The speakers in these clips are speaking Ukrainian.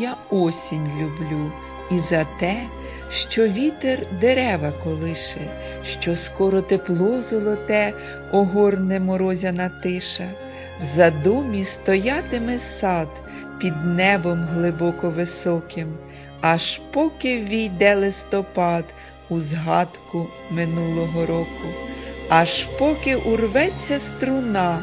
я осінь люблю і за те, що вітер дерева колише, що скоро тепло золоте огорне морозяна тиша. В задумі стоятиме сад під небом глибоко високим, аж поки війде листопад у згадку минулого року, аж поки урветься струна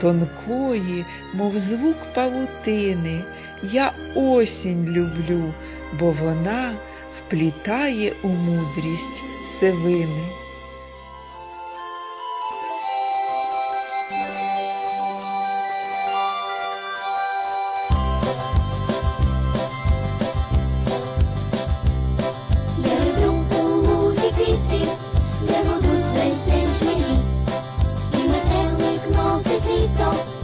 тонкої, мов звук павутини. Я осінь люблю, бо вона вплітає у мудрість сивини. don't